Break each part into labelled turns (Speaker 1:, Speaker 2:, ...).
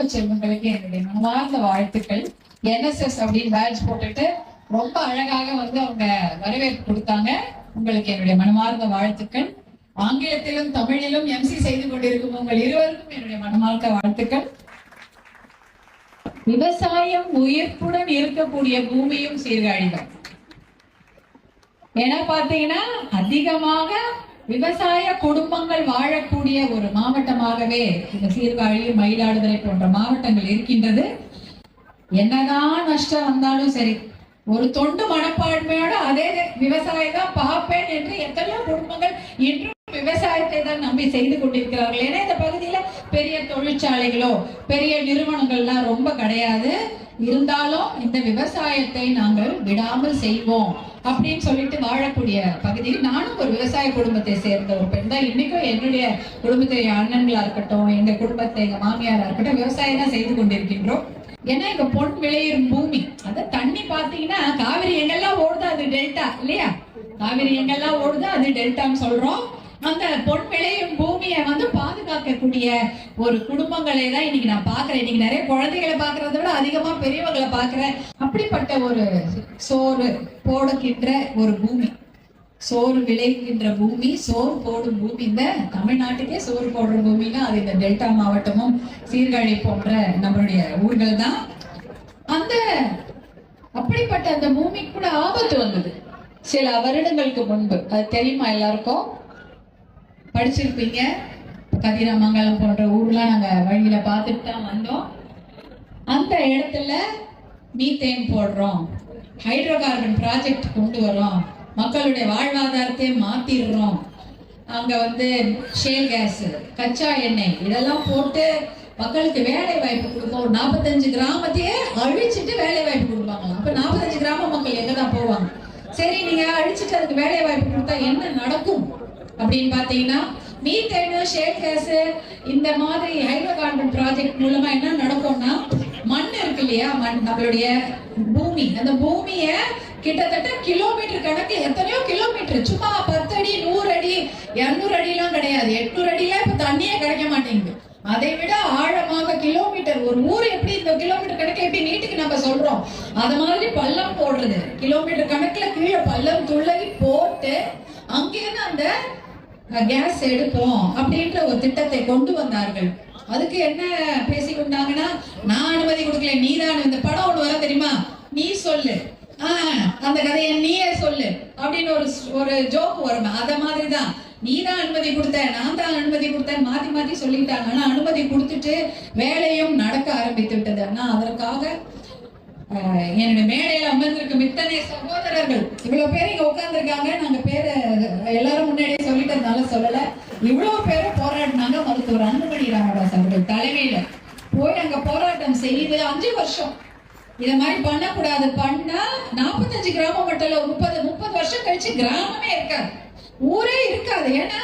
Speaker 1: மாணவ செல்வங்களுக்கு என்னுடைய மனமார்ந்த வாழ்த்துக்கள். என்எஸ்எஸ் அப்படின்னு பேட்ச் போட்டுட்டு ரொம்ப அழகாக வந்து அவங்க வரவேற்பு கொடுத்தாங்க. உங்களுக்கு என்னுடைய மனமார்ந்த வாழ்த்துக்கள். ஆங்கிலத்திலும் தமிழிலும் எம்சி செய்து கொண்டிருக்கும் உங்கள் இருவருக்கும் என்னுடைய மனமார்ந்த வாழ்த்துக்கள். விவசாயம் உயிர்ப்புடன் இருக்கக்கூடிய பூமியும் சீர்காழிதான் ஏன்னா பாத்தீங்கன்னா அதிகமாக விவசாய குடும்பங்கள் வாழக்கூடிய ஒரு மாவட்டமாகவே இந்த சீர்காழி மயிலாடுதுறை போன்ற மாவட்டங்கள் இருக்கின்றது. என்னதான் நஷ்டம் வந்தாலும் சரி ஒரு தொண்டு மனப்பான்மையோட அதே விவசாயம் தான் பார்ப்பேன் என்று எத்தனையோ குடும்பங்கள் இன்றும் விவசாயத்தை தான் நம்பி செய்து கொண்டிருக்கிறார்கள். ஏன்னா இந்த பகுதியில பெரிய தொழிற்சாலைகளோ பெரிய நிறுவனங்கள்லாம் ரொம்ப கிடையாது. இருந்தாலும் இந்த விவசாயத்தை நாங்கள் விடாமல் செய்வோம் அப்படின்னு சொல்லிட்டு வாழக்கூடிய பகுதியில் நானும் ஒரு விவசாய குடும்பத்தை சேர்ந்த ஒரு பெண் தான். இன்னைக்கும் என்னுடைய குடும்பத்தை அண்ணன்களா இருக்கட்டும் எங்க குடும்பத்தை எங்க மாமியாரா இருக்கட்டும் விவசாயம் தான் செய்து கொண்டிருக்கின்றோம். ஏன்னா இங்க பொன் விளையும் பூமி. அத தண்ணி பாத்தீங்கன்னா காவிரி எங்கெல்லாம் ஓடுதோ அது டெல்டா இல்லையா? காவிரி எங்கெல்லாம் ஓடுதோ அது டெல்டான்னு சொல்றோம். அந்த பொன் விளையும் பூமியை வந்து பாதுகாக்கக்கூடிய ஒரு குடும்பங்களை தான் இன்னைக்கு நான் பாக்குறேன் இன்னைக்கு நிறைய குழந்தைகளை பாக்குறத விட அதிகமா பெரியவங்களை பாக்குறேன் அப்படிப்பட்ட ஒரு சோறு போடுகின்ற ஒரு பூமி. சோறு விளைகின்ற பூமி சோறு போடும் பூமி. இந்த தமிழ்நாட்டுக்கே சோறு போடுற பூமினா அது இந்த டெல்டா மாவட்டமும் சீர்காழி போன்ற நம்மளுடைய ஊர்கள் தான். அந்த அப்படிப்பட்ட அந்த பூமிக்கு கூட ஆபத்து வந்தது. சில வருடங்களுக்கு முன்பு. அது தெரியுமா எல்லாருக்கும்? படிச்சிருப்பீங்க. கதிராமங்கலம் போன்ற ஊர்லாம் நாங்க வழியில பார்த்துட்டு தான் வந்தோம். அந்த இடத்துல மீத்தேன் போடுறோம். ஹைட்ரோ கார்பன் ப்ராஜெக்ட் கொண்டு வரோம். மக்களுடைய வாழ்வாதாரத்தை மாத்திடுறோம். அங்க வந்து ஷேல் கேஸ் கச்சா எண்ணெய் இதெல்லாம் போட்டு மக்களுக்கு வேலை வாய்ப்பு கொடுப்போம். ஒரு நாற்பத்தஞ்சு கிராமத்தையே அழிச்சிட்டு வேலை வாய்ப்பு கொடுப்பாங்களாம். அப்ப நாற்பத்தஞ்சு கிராம மக்கள் எங்க தான் போவாங்க? சரி நீங்க அழிச்சிட்டு அதுக்கு வேலை வாய்ப்பு கொடுத்தா என்ன நடக்கும்? அப்படின்னு பார்த்தீங்கன்னா மீத்தேனு ஷேல் கேஸ் இந்த மாதிரி ஹைட்ரோ கார்பன் ப்ராஜெக்ட் மூலமா என்ன நடக்கும்னா மண் இருக்கு இல்லையா மண் நம்மளுடைய பூமி. அந்த பூமிய கிட்டத்தட்ட கிலோமீட்டர் கணக்கு எத்தனையோ கிலோமீட்டர் சும்மா பத்து அடி நூறு அடி இரநூறு அடிலாம் கிடையாது. எட்நூறு அடியில இப்ப தண்ணியே கிடைக்க மாட்டேங்குது. அதை விட ஆழமாக கிலோமீட்டர் ஒரு ஊர் எப்படி இந்த கிலோமீட்டர் கணக்கு எப்படி நீட்டுக்கு நம்ம சொல்றோம்? அது மாதிரி பள்ளம் போடுறது. கிலோமீட்டர் கணக்குல கீழே பள்ளம் துள்ளி போட்டு அங்கேருந்து அந்த கேஸ் எடுப்போம் அப்படின்ற ஒரு திட்டத்தை கொண்டு வந்தார்கள். அதுக்கு என்ன பேசி கொண்டாங்கன்னா நான் அனுமதி கொடுக்கல நீ தான் இந்த படம் ஒண்ணு வர தெரியுமா? நீ சொல்லு. ஆஹ் அந்த கதையை நீயே சொல்லு. அப்படின்னு ஒரு ஒரு ஜோக் வரும். அத மாதிரி தான் நீ தான் அனுமதி கொடுத்த நான் தான் அனுமதி கொடுத்தேன் மாத்தி மாத்தி சொல்லிட்டாங்க. ஆனா அனுமதி கொடுத்துட்டு வேலையும் நடக்க ஆரம்பித்து விட்டது. ஆனா அதற்காக என்னுடைய மேடையில் அமர்ந்திருக்கும் இத்தனை சகோதரர்கள். இவ்வளவு பேர் இங்க உட்காந்துருக்காங்க நாங்க பேரை எல்லாரும் முன்னாடியே சொல்லிட்டதுனால சொல்லல. இவ்வளவு பேர் போராடினாங்க மருத்துவர் அன்புமணி ராமதாஸ் அவர்கள் தலைமையில. போய் அங்க போராட்டம் செய்து அஞ்சு வருஷம். இதை மாதிரி பண்ணக்கூடாது. பண்ணா நாற்பத்தஞ்சு கிராம மட்டும் முப்பது முப்பது வருஷம் கழிச்சு கிராமமே இருக்காது. ஊரே இருக்காது. ஏன்னா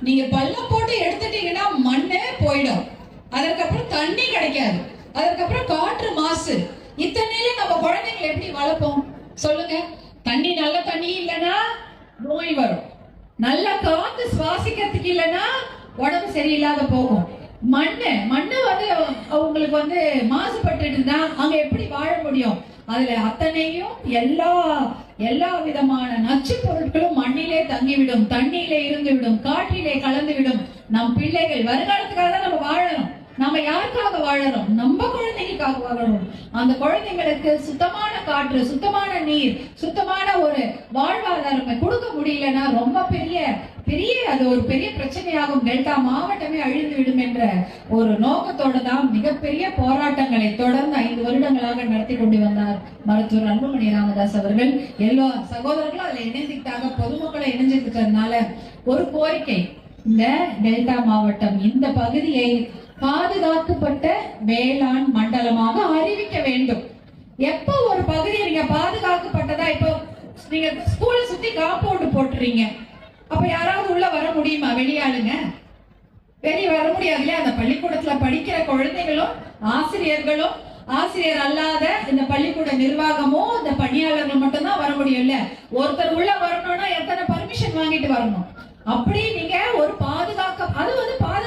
Speaker 1: நீங்க பள்ளம் போட்டு எடுத்துட்டீங்கன்னா மண்ணே போயிடும். அதற்கப்புறம் தண்ணி கிடைக்காது. அதற்கப்புறம் காற்று மாசு. நம்ம குழந்தைங்களை எப்படி வளர்ப்போம்? சொல்லுங்க. தண்ணி நல்ல தண்ணி இல்லைன்னா நோய் வரும். நல்ல காத்து சுவாசிக்கிறதுக்கு இல்லைன்னா உடம்பு சரியில்லாத போகும். மண்ணு மண்ணு வந்து அவங்களுக்கு வந்து மாசுபட்டுட்டுனா அங்க எப்படி வாழ முடியும்? அதுல அத்தனையும் எல்லா எல்லா விதமான நச்சு பொருட்களும் மண்ணிலே தங்கிவிடும் தண்ணியிலே இருந்து விடும் காற்றிலே கலந்து விடும் நம் பிள்ளைகள் வருங்காலத்துக்காக தான் நம்ம வாழணும். நம்ம யாருக்காக வாழறோம் நம்ம குழந்தைகளுக்காக வாழணும். அந்த குழந்தைங்களுக்கு சுத்தமான காற்று சுத்தமான நீர் சுத்தமான ஒரு வாழ்வாதாரம் கொடுக்க முடியலன்னா ரொம்ப பெரிய பெரிய அது ஒரு பெரிய பிரச்சனையாகும். டெல்டா மாவட்டமே அழிந்து விடும் என்ற ஒரு நோக்கத்தோடு தான் மிகப்பெரிய போராட்டங்களை தொடர்ந்து ஐந்து வருடங்களாக நடத்தி கொண்டு வந்தார் மருத்துவர் அன்புமணி ராமதாஸ் அவர்கள். எல்லா சகோதரர்களும் அதில் இணைந்துக்கிட்டாங்க பொதுமக்களை இணைஞ்சிருக்கிறதுனால ஒரு கோரிக்கை. இந்த டெல்டா மாவட்டம் இந்த பகுதியை பாதுகாக்கப்பட்ட வேளாண் மண்டலமாக அறிவிக்க வேண்டும். எப்போ ஒரு பகுதியை நீங்க பாதுகாக்கப்பட்டதா? இப்போ நீங்க ஸ்கூல சுத்தி காம்பவுண்ட் போட்டுறீங்க. அப்ப யாராவது உள்ள வர முடியுமா? வெளியாளுங்க வெளியே வர முடியாது இல்லையா? அந்த பள்ளிக்கூடத்துல படிக்கிற குழந்தைகளும் ஆசிரியர்களும் ஆசிரியர் அல்லாத இந்த பள்ளிக்கூட நிர்வாகமும் இந்த பணியாளர்கள் மட்டும்தான் வர முடியும் இல்ல? ஒருத்தர் உள்ள வரணும்னா எத்தனை பர்மிஷன் வாங்கிட்டு வரணும்? அப்படி நீங்க ஒரு பாதுகாக்க அது வந்து பாதுகாக்கப்பட்ட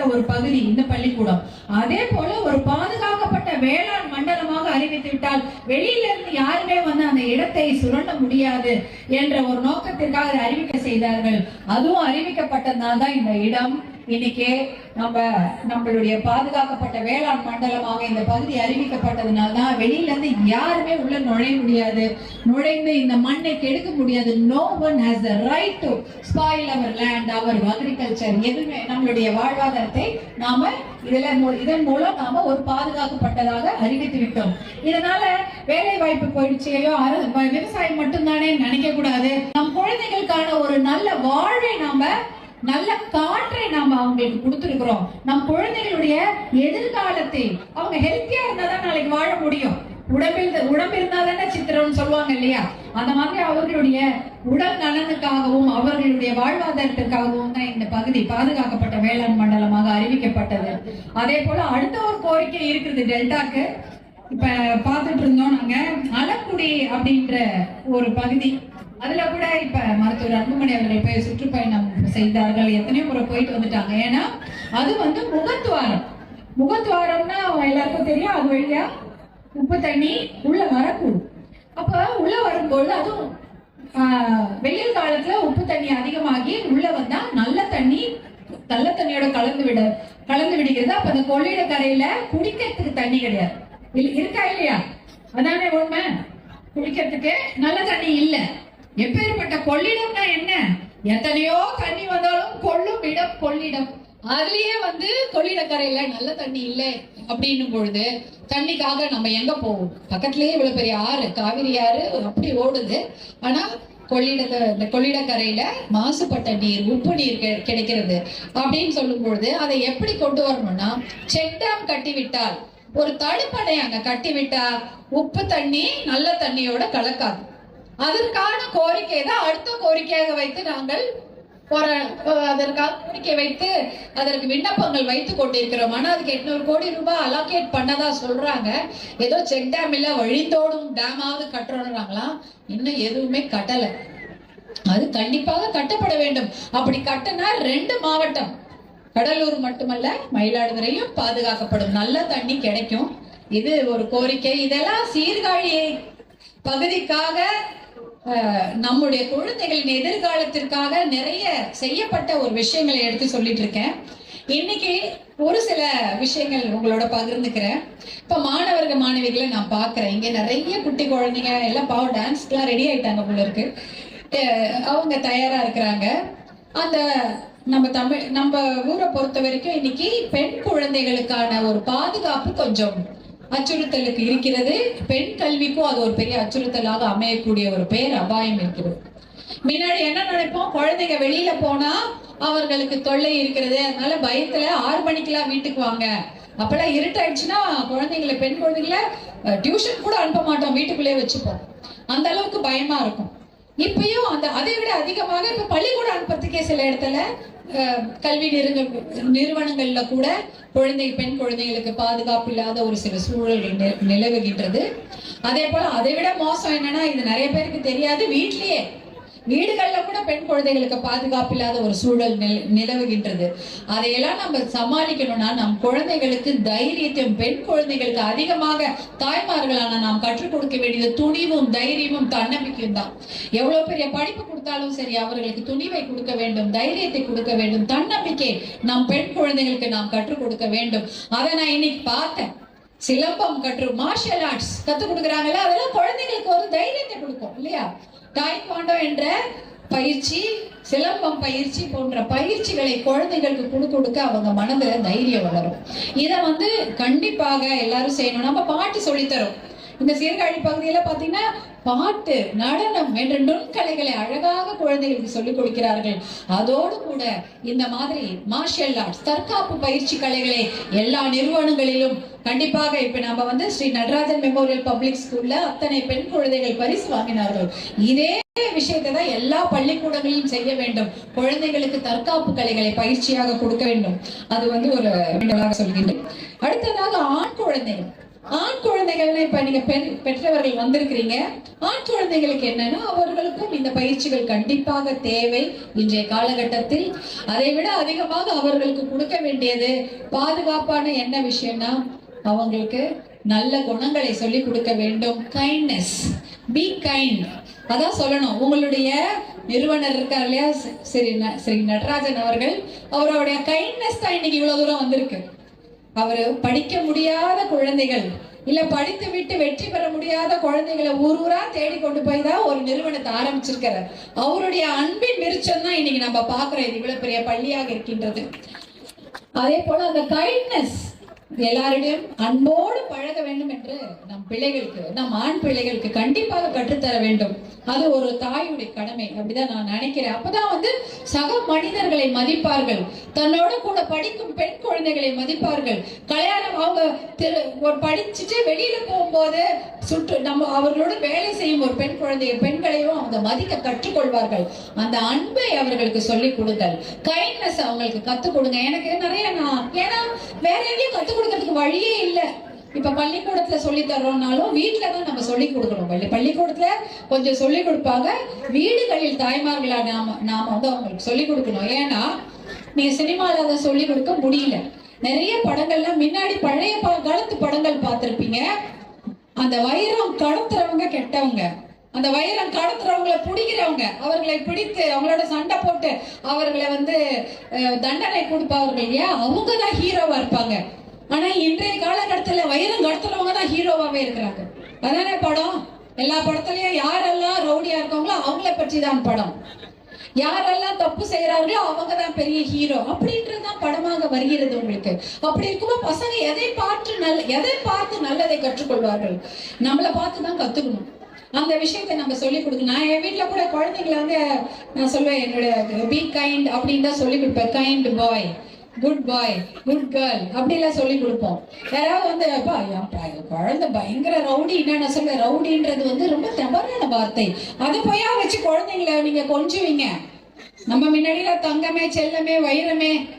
Speaker 1: பாதுகாக்கப்பட்ட ஒரு பகுதி இந்த பள்ளிக்கூடம். அதே போல ஒரு பாதுகாக்கப்பட்ட வேளாண் மண்டலமாக அறிவித்து விட்டால் வெளியில இருந்து யாருமே வந்து அந்த இடத்தை சுரண்ட முடியாது என்ற ஒரு நோக்கத்திற்காக அறிவிக்க செய்தார்கள். அதுவும் அறிவிக்கப்பட்டதுனால தான் இந்த இடம் இன்னைக்கு நம்ம நம்மளுடைய பாதுகாக்கப்பட்ட வேளாண் மண்டலமாக இந்த பகுதி அறிவிக்கப்பட்டதுனால தான் வெளியில இருந்து யாருமே உள்ள நுழைய முடியாது. நுழைந்து இந்த மண்ணை கெடுக்க முடியாது. No one has the right to spoil our land our agriculture எதுவுமே நம்மளுடைய வாழ்வாதாரத்தை நாம இதில் இதன் மூலம் நாம ஒரு பாதுகாக்கப்பட்டதாக அறிவித்து விட்டோம். இதனால வேலை வாய்ப்பு போயிடுச்சு. ஐயோ விவசாயம் மட்டும்தானே நினைக்க கூடாது நம் குழந்தைகளுக்கான ஒரு நல்ல வாழ்வை நாம நல்ல காற்றை நாம அவங்களுக்கு கொடுத்துருக்கிறோம். நம் குழந்தைகளுடைய எதிர்காலத்தை அவங்க ஹெல்த்தியா இருந்தாதான் நாளைக்கு வாழ முடியும். உடம்பில் உடம்பு இருந்தா தானே சித்திரம்னு சொல்லுவாங்க இல்லையா? அந்த மாதிரி அவர்களுடைய உடல் நலனுக்காகவும் அவர்களுடைய வாழ்வாதாரத்திற்காகவும் தான் இந்த பகுதி பாதுகாக்கப்பட்ட வேளாண் மண்டலமாக அறிவிக்கப்பட்டது. அதே போல அடுத்த ஒரு கோரிக்கை இருக்குது டெல்டாக்கு. இப்ப பார்த்துட்டு இருந்தோம் நாங்க. அலக்குடி அப்படின்ற ஒரு பகுதி. அதுல கூட இப்ப மருத்துவர் அன்புமணி அவர்கள் போய் சுற்றுப்பயணம் செய்தார்கள். எத்தனையோ முறை போயிட்டு வந்துட்டாங்க. ஏன்னா அது வந்து முகத்துவாரம் முகத்துவாரம்னா எல்லாருக்கும் தெரியும். அது வழியா உப்பு தண்ணி உள்ள வரக்கூடும். அப்ப உள்ள வரும்போது அதுவும் வெயில் காலத்துல உப்பு தண்ணி அதிகமாகி உள்ள வந்தா நல்ல தண்ணி நல்ல தண்ணியோட கலந்து விட கலந்து விடுகிறது. அப்ப அந்த கொள்ளையிட கரையில குடிக்கிறதுக்கு தண்ணி கிடையாது. இருக்கா இல்லையா? அதானே உண்மை? குடிக்கிறதுக்கு நல்ல தண்ணி இல்லை. எப்பேற்பட்ட கொள்ளிடம்னா என்ன? எத்தனையோ தண்ணி வந்தாலும் கொள்ளும் இடம் கொள்ளிடம். அதுலயே வந்து கொள்ளிடக்கரையில நல்ல தண்ணி இல்லை அப்படின்னும் பொழுது தண்ணிக்காக நம்ம எங்க போவோம்? பக்கத்துலயே இவ்வளவு பெரிய ஆறு காவிரி ஆறு அப்படி ஓடுது. ஆனா கொள்ளிடத்தை இந்த கொள்ளிடக்கரையில மாசுபட்ட நீர் உப்பு நீர் கிடைக்கிறது அப்படின்னு சொல்லும் பொழுது அதை எப்படி கொண்டு வரணும்னா செக் டேம் கட்டி விட்டால் ஒரு தடுப்பணை அங்க கட்டி விட்டா உப்பு தண்ணி நல்ல தண்ணியோட கலக்காது. அதற்கான கோரிக்கை தான் அடுத்த கோரிக்கையாக வைத்து நாங்கள் அதற்காக கோரிக்கை வைத்து அதற்கு விண்ணப்பங்கள் வைத்து கொண்டிருக்கிறோம். ஆனா அதுக்கு எட்நூறு கோடி ரூபாய் அலோகேட் பண்ணதா சொல்றாங்க. ஏதோ செக் டேம் இல்ல வழிந்தோடும் டேமாவது கட்டுறோம்னாங்களாம் இன்னும் எதுவுமே கட்டல. அது கண்டிப்பாக கட்டப்பட வேண்டும். அப்படி கட்டினா ரெண்டு மாவட்டம் கடலூர் மட்டுமல்ல மயிலாடுதுறையும் பாதுகாக்கப்படும். நல்ல தண்ணி கிடைக்கும். இது ஒரு கோரிக்கை. இதெல்லாம் சீர்காழி பகுதிக்காக நம்முடைய குழந்தைகளின் எதிர்காலத்திற்காக நிறைய செய்யப்பட்ட ஒரு விஷயங்களை எடுத்து சொல்லிட்டு இருக்கேன். இன்னைக்கு ஒரு சில விஷயங்கள் உங்களோட பகிர்ந்துக்கிறேன். இப்ப மாணவர்கள் மாணவிகளை நான் பாக்குறேன் இங்க நிறைய குட்டி குழந்தைங்க எல்லாம் பாவம் டான்ஸ்க்குலாம் ரெடி ஆயிட்டாங்க போல இருக்கு. அவங்க தயாரா இருக்கிறாங்க. அந்த நம்ம தமிழ் நம்ம ஊரை பொறுத்த வரைக்கும் இன்னைக்கு பெண் குழந்தைகளுக்கான ஒரு பாதுகாப்பு கொஞ்சம் அச்சுறுத்தலுக்கு இருக்கிறது. பெண் கல்விக்கும் அது ஒரு பெரிய அச்சுறுத்தலாக அமையக்கூடிய ஒரு பேர் அபாயம் இருக்கிறது. முன்னாடி என்ன நினைப்போம்? குழந்தைங்க வெளியில போனா அவர்களுக்கு தொல்லை இருக்கிறது. அதனால பயத்துல ஆறு மணிக்கெல்லாம் வீட்டுக்கு வாங்க. அப்பெல்லாம் இருட்டாயிடுச்சுன்னா குழந்தைங்களை பெண் குழந்தைங்கள டியூஷன் கூட அனுப்ப மாட்டோம். வீட்டுக்குள்ளேயே வச்சுப்போம். அந்த அளவுக்கு பயமா இருக்கும். இப்பயும் அந்த அதை விட அதிகமாக இப்ப பள்ளிக்கூடம் அனுப்புறதுக்கே சில இடத்துல கல்வி நிறுவனங்கள்ல கூட குழந்தை பெண் குழந்தைகளுக்கு பாதுகாப்பு இல்லாத ஒரு சில சூழல்கள் நிலவுகின்றது. அதே போல அதை விட மோசம் என்னன்னா இது நிறைய பேருக்கு தெரியாது. வீட்லயே வீடுகளில் கூட பெண் குழந்தைகளுக்கு பாதுகாப்பு இல்லாத ஒரு சூழல் நில- நிலவுகின்றது. அதையெல்லாம் நம்ம சமாளிக்கணும்னா நம் குழந்தைகளுக்கு தைரியத்தையும் பெண் குழந்தைகளுக்கு அதிகமாக தாய்மார்களான நாம் கற்றுக் கொடுக்க வேண்டியது துணிவும் தைரியமும் தன்னம்பிக்கையும் தான். எவ்வளவு பெரிய படிப்பு கொடுத்தாலும் சரி அவர்களுக்கு துணிவை கொடுக்க வேண்டும் தைரியத்தை கொடுக்க வேண்டும் தன்னம்பிக்கை நம் பெண் குழந்தைகளுக்கு நாம் கற்றுக் கொடுக்க வேண்டும். அதை நான் இன்னைக்கு பார்த்தேன். சிலம்பம் கற்று மார்ஷியல் ஆர்ட்ஸ் கற்றுக் கொடுக்குறாங்கல்ல அதெல்லாம் குழந்தைங்களுக்கு ஒரு தைரியத்தை கொடுக்கும் இல்லையா? டாய்க்வாண்டோ என்ற பயிற்சி சிலம்பம் பயிற்சி போன்ற பயிற்சிகளை குழந்தைகளுக்கு கொடுக்க கொடுக்க அவங்க மனதில் தைரியம் வளரும். இதை வந்து கண்டிப்பாக எல்லாரும் செய்யணும். நம்ம பாட்டு சொல்லித்தரோம். இந்த சீர்காழி பகுதியில பாத்தீங்கன்னா பாட்டு நடனம் என்ற நுண்கலைகளை அழகாக குழந்தைகளுக்கு சொல்லிக் கொடுக்கிறார்கள். அதோடு கூட இந்த மாதிரி மார்ஷியல் ஆர்ட்ஸ் தற்காப்பு பயிற்சி கலைகளை எல்லா நிறுவனங்களிலும் கண்டிப்பாக இப்ப நம்ம வந்து ஸ்ரீ நடராஜன் மெமோரியல் பப்ளிக் ஸ்கூல்ல அத்தனை பெண் குழந்தைகள் பரிசு வாங்கினார்கள். இதே விஷயத்தை தான் எல்லா பள்ளிக்கூடங்களிலும் செய்ய வேண்டும். குழந்தைகளுக்கு தற்காப்பு கலைகளை பயிற்சியாக கொடுக்க வேண்டும். அது வந்து ஒரு சொல்கின்றேன். அடுத்ததாக ஆண் குழந்தைகள். ஆண் குழந்தைகள்னா இப்ப நீங்க பெண் பெற்றவர்கள் வந்திருக்கிறீங்க. ஆண் குழந்தைகளுக்கு என்னன்னா அவர்களுக்கும் இந்த பயிற்சிகள் கண்டிப்பாக தேவை இன்றைய காலகட்டத்தில். அதை விட அதிகமாக அவர்களுக்கு கொடுக்க வேண்டியது பாதுகாப்பான என்ன விஷயம்னா அவங்களுக்கு நல்ல குணங்களை சொல்லி கொடுக்க வேண்டும். கைண்ட்னஸ் பி கைண்ட் அதான் சொல்லணும். உங்களுடைய நிறுவனர் இருக்கார் இல்லையா? சரி ந- சரி நடராஜன் அவர்கள் அவருடைய கைண்ட்னஸ் தான் இன்னைக்கு இவ்வளவு தூரம் வந்திருக்கு. அவரு படிக்க முடியாத குழந்தைகள். இல்ல படித்து விட்டு வெற்றி பெற முடியாத குழந்தைகளை ஊர் ஊரா தேடி கொண்டு போய் தான் ஒரு நிறுவனத்தை ஆரம்பிச்சிருக்கிறார் அவருடைய அன்பின் விருச்சம் தான் இன்னைக்கு நம்ம பாக்குறோம் இது இவ்வளவு பெரிய பள்ளியாக இருக்கின்றது. அதே போல அந்த கைண்ட்னஸ் எல்லாரிடையும் அன்போடு பழக வேண்டும் என்று நம் பிள்ளைகளுக்கு நம் ஆண் பிள்ளைகளுக்கு கண்டிப்பாக கற்றுத்தர வேண்டும். அது ஒரு தாயுடைய கடமை அப்படிதான் நான் நினைக்கிறேன். அப்பதான் வந்து சக மனிதர்களை மதிப்பார்கள். தன்னோட கூட படிக்கும் பெண் குழந்தைகளை மதிப்பார்கள். கல்யாணம் அவங்க திரு ஒரு படிச்சுட்டு வெளியில போகும்போது சுற்று நம்ம அவர்களோட வேலை செய்யும் ஒரு பெண் குழந்தைய பெண்களையும் அவங்க மதிக்க கற்றுக்கொள்வார்கள். அந்த அன்பை அவர்களுக்கு சொல்லிக் கொடுங்கள் கைண்ட்னஸ் அவங்களுக்கு கத்துக் கொடுங்க. எனக்கு நிறைய நான் ஏன்னா வேற எங்கேயும் கத்துக் கொடுக்கறதுக்கு வழியே இல்லை. இப்ப பள்ளிக்கூடத்துல சொல்லி தர்றோம்னாலும் வீட்டுல தான் நம்ம சொல்லி கொடுக்கணும். பள்ளி பள்ளிக்கூடத்துல கொஞ்சம் சொல்லி கொடுப்பாங்க. வீடுகளில் தாய்மார்களா நாம நாம வந்து அவங்களுக்கு சொல்லி கொடுக்கணும். ஏன்னா நீங்க சினிமால அதை சொல்லி கொடுக்க முடியல. நிறைய படங்கள்லாம் முன்னாடி பழைய காலத்து படங்கள் பார்த்திருப்பீங்க. அந்த வைரம் கடத்துறவங்க கெட்டவங்க. அந்த வைரம் கடத்துறவங்களை பிடிக்கிறவங்க. அவர்களை பிடித்து அவங்களோட சண்டை போட்டு அவர்களை வந்து தண்டனை கொடுப்பவர்கள் இல்லையா? அவங்க தான் ஹீரோவா இருப்பாங்க. ஆனா இன்றைய காலகட்டத்துல வைரம் கடத்துறவங்க தான் ஹீரோவாவே இருக்கிறாங்க. அதானே படம்? எல்லா படத்துலயும் யாரெல்லாம் ரவுடியா இருக்காங்களோ அவங்கள பற்றி தான் படம். யாரெல்லாம் தப்பு செய்யறாங்களோ அவங்க தான் பெரிய ஹீரோ. அப்படின்றது தான் படமாக வருகிறது உங்களுக்கு. அப்படி இருக்கும்போது பசங்க எதை பார்த்து நல்ல எதை பார்த்து நல்லதை கற்றுக்கொள்வார்கள்? நம்மளை பார்த்து தான் கத்துக்கணும். அந்த விஷயத்தை நம்ம சொல்லிக் கொடுக்கணும். நான் என் வீட்டில் கூட குழந்தைங்களை வந்து நான் சொல்லுவேன் என்னுடைய பி கைண்ட் அப்படின்னு தான் சொல்லி கொடுப்பேன். Kind boy good boy good girl அப்படிலாம் சொல்லி கொடுப்போம். யாராவது வந்து அப்பா என் குழந்தை பயங்கர ரவுடி நான் சொல்ல ரவுடின்றது வந்து ரொம்ப தவறான வார்த்தை. அதை போயா வச்சு குழந்தைங்கள நீங்க கொஞ்சுவீங்க. நம்ம முன்னாடியில தங்கமே செல்லமே வைரமே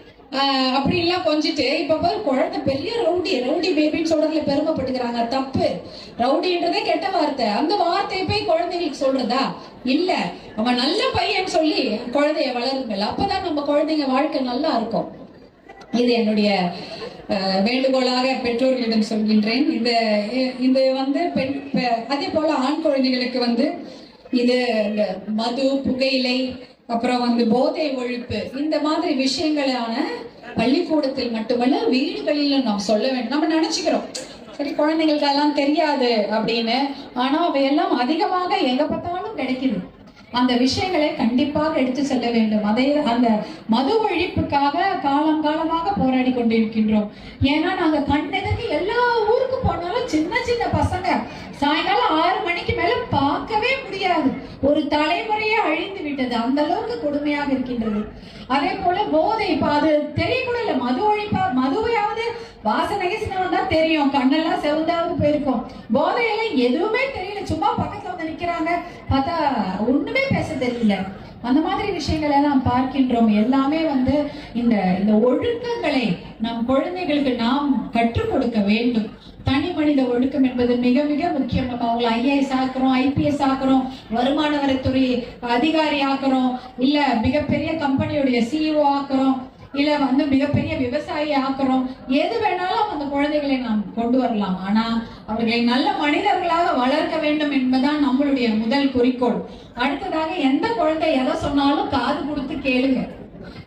Speaker 1: அப்படின்லாம் கொஞ்சிட்டு இப்ப பாரு குழந்தை பெரிய ரவுடி ரவுடி பேபின்னு சொல்றதுல பெருமைப்பட்டுக்கிறாங்க. தப்பு. ரவுடின்றதே கெட்ட வார்த்தை. அந்த வார்த்தையை போய் குழந்தைங்களுக்கு சொல்றதா? இல்ல. அவன் நல்ல பையன் சொல்லி குழந்தைய வளருங்கள். அப்பதான் நம்ம குழந்தைங்க வாழ்க்கை நல்லா இருக்கும். இது என்னுடைய வேண்டுகோளாக பெற்றோர்களிடம் சொல்கின்றேன். இந்த இது வந்து பெண் அதே போல ஆண் குழந்தைகளுக்கு வந்து இது இந்த மது புகையிலை அப்புறம் வந்து போதை ஒழிப்பு இந்த மாதிரி விஷயங்களான பள்ளிக்கூடத்தில் மட்டுமல்ல வீடுகளிலும் நாம் சொல்ல வேண்டும். நம்ம நினைச்சுக்கிறோம் சரி குழந்தைங்களுக்கு அதெல்லாம் தெரியாது அப்படின்னு. ஆனா அவையெல்லாம் அதிகமாக எங்க பார்த்தாலும் கிடைக்குது. அந்த விஷயங்களை கண்டிப்பாக எடுத்து செல்ல வேண்டும். அதை அந்த மது ஒழிப்புக்காக காலம் காலமாக போராடி கொண்டிருக்கின்றோம். ஏன்னா நாங்க கண்ணெதுக்கு எல்லா ஊருக்கு போனாலும் சின்ன சின்ன பசங்க சாயங்காலம் ஆறு மணிக்கு மேல பார்க்கவே முடியாது. ஒரு தலைமுறையே அழிந்து விட்டது. அந்த அளவுக்கு கொடுமையாக இருக்கின்றது. அதே போல போதை இப்ப அது தெரியக்கூட மது ஒழிப்பா மதுவையாவது வாசனை தான் தெரியும். கண்ணெல்லாம் செவந்தாவது போயிருக்கும். போதையில எதுவுமே தெரியல. சும்மா பக்கத்துல வந்து நிக்கிறாங்க. பார்த்தா ஒண்ணுமே பேச தெரியல. அந்த மாதிரி விஷயங்களை எல்லாம் பார்க்கின்றோம். எல்லாமே வந்து இந்த இந்த ஒழுக்கங்களை நம் குழந்தைகளுக்கு நாம் கற்றுக் கொடுக்க வேண்டும். தனி மனித ஒழுக்கம் என்பது மிக மிக முக்கியம். நம்ம அவங்களை ஐஏஎஸ் ஆக்குறோம் ஐபிஎஸ் ஆக்குறோம் வருமான வரித்துறை அதிகாரி ஆக்குறோம் இல்ல மிகப்பெரிய கம்பெனியுடைய சிஇஓ ஆக்குறோம் இல்ல வந்து மிகப்பெரிய விவசாயி ஆக்குறோம். எது வேணாலும் அந்த குழந்தைகளை நாம் கொண்டு வரலாம். ஆனா அவர்களை நல்ல மனிதர்களாக வளர்க்க வேண்டும் என்பதுதான் நம்மளுடைய முதல் குறிக்கோள். அடுத்ததாக எந்த குழந்தை எதை சொன்னாலும் காது கொடுத்து கேளுங்க.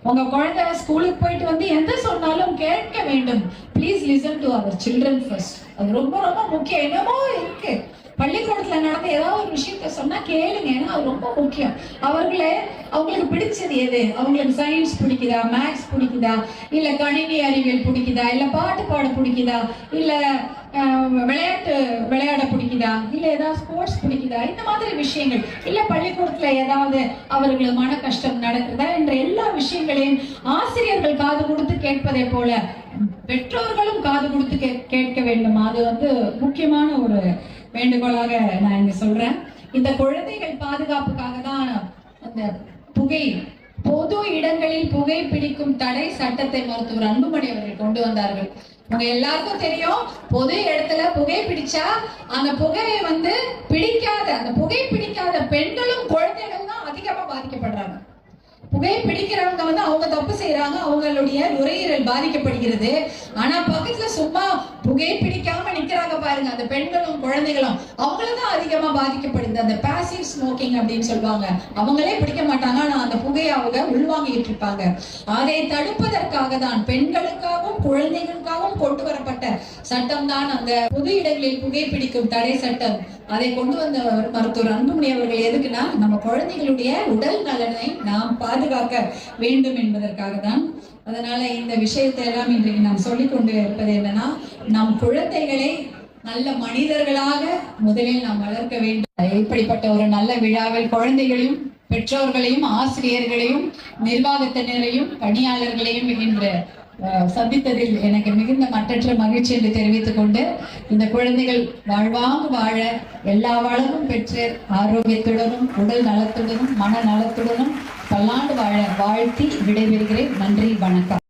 Speaker 1: உங்க குழந்தை ஸ்கூலுக்கு போயிட்டு வந்து எந்த சொன்னாலும் கேட்க வேண்டும். Please listen to our children first அது ரொம்ப ரொம்ப முக்கியம். என்னமோ இருக்கு. பள்ளிக்கூடத்துல நடந்த ஏதாவது ஒரு விஷயத்த சொன்னா கேளுங்க ஏன்னா அது ரொம்ப முக்கியம். அவர்களே அவங்களுக்கு பிடிச்சது எது? அவங்களுக்கு சயின்ஸ் பிடிக்குதா? மேக்ஸ் பிடிக்குதா? இல்ல கணினி அறிவியல் பிடிக்குதா? இல்ல பாட்டு பாட பிடிக்குதா? இல்ல விளையாட்டு விளையாட பிடிக்குதா? இல்ல ஏதாவது ஸ்போர்ட்ஸ் பிடிக்குதா? இந்த மாதிரி விஷயங்கள். இல்ல பள்ளிக்கூடத்துல ஏதாவது அவர்களுக்கு மன கஷ்டம் நடக்குதா? என்ற எல்லா விஷயங்களையும் ஆசிரியர்கள் காது கொடுத்து கேட்பதை போல பெற்றோர்களும் காது கொடுத்து கே- கேட்க வேண்டும்? அது வந்து முக்கியமான ஒரு வேண்டுகோளாக நான் இங்க சொல்றேன். இந்த குழந்தைகள் பாதுகாப்புக்காக தான் அந்த புகை பொது இடங்களில் புகை பிடிக்கும் தடை சட்டத்தை மருத்துவர் அன்புமணி அவர்கள் கொண்டு வந்தார்கள். உங்க எல்லாருக்கும் தெரியும் பொது இடத்துல புகை பிடிச்சா அந்த புகையை வந்து பிடிக்காத அந்த புகை பிடிக்காத பெண்களும் குழந்தைகள் தான் அதிகமா பாதிக்கப்படுறாங்க. புகை பிடிக்கிறவங்க வந்து அவங்க தப்பு செய்யறாங்க அவங்களுடைய நுரையீரல் பாதிக்கப்படுகிறது. ஆனா பக்கத்துல சும்மா புகை பிடிக்காம அந்த பெண்களும் குழந்தைகளும் அவங்களதான் அதிகமா பாதிக்கப்படுது. அந்த பாசிவ் ஸ்மோக்கிங் அப்படின்னு சொல்லுவாங்க. அவங்களே பிடிக்க மாட்டாங்க. ஆனா அந்த புகையை அவங்க உள்வாங்கிட்டு இருப்பாங்க. அதை தடுப்பதற்காக தான் பெண்களுக்காகவும் குழந்தைகளுக்காகவும் கொண்டு வரப்பட்ட சட்டம் தான் அந்த பொது இடங்களில் புகைப்பிடிக்கும் தடை சட்டம். அதை கொண்டு வந்தவர் மருத்துவர் அன்புமணி அவர்கள் எதுக்குன்னா நம்ம குழந்தைகளுடைய உடல் நலனை நாம் பாதுகாக்க வேண்டும் என்பதற்காக தான் அதனால இந்த விஷயத்தை எல்லாம் இன்றைக்கு நாம் சொல்லிக் கொண்டு இருப்பது என்னன்னா நம் குழந்தைகளை நல்ல மனிதர்களாக முதலில் நாம் வளர்க்க வேண்டும். இப்படிப்பட்ட ஒரு நல்ல விழாவில் குழந்தைகளையும் பெற்றோர்களையும் ஆசிரியர்களையும் நிர்வாகத்தினரையும் பணியாளர்களையும் இன்று அஹ், சந்தித்ததில் எனக்கு மிகுந்த மற்றற்ற மகிழ்ச்சி என்று தெரிவித்துக் கொண்டு இந்த குழந்தைகள் வாழ்வாங்கு வாழ எல்லா வளமும் பெற்று ஆரோக்கியத்துடனும் உடல் நலத்துடனும் மன நலத்துடனும் பல்லாண்டு வாழ வாழ்த்தி விடைபெறுகிறேன். நன்றி வணக்கம்.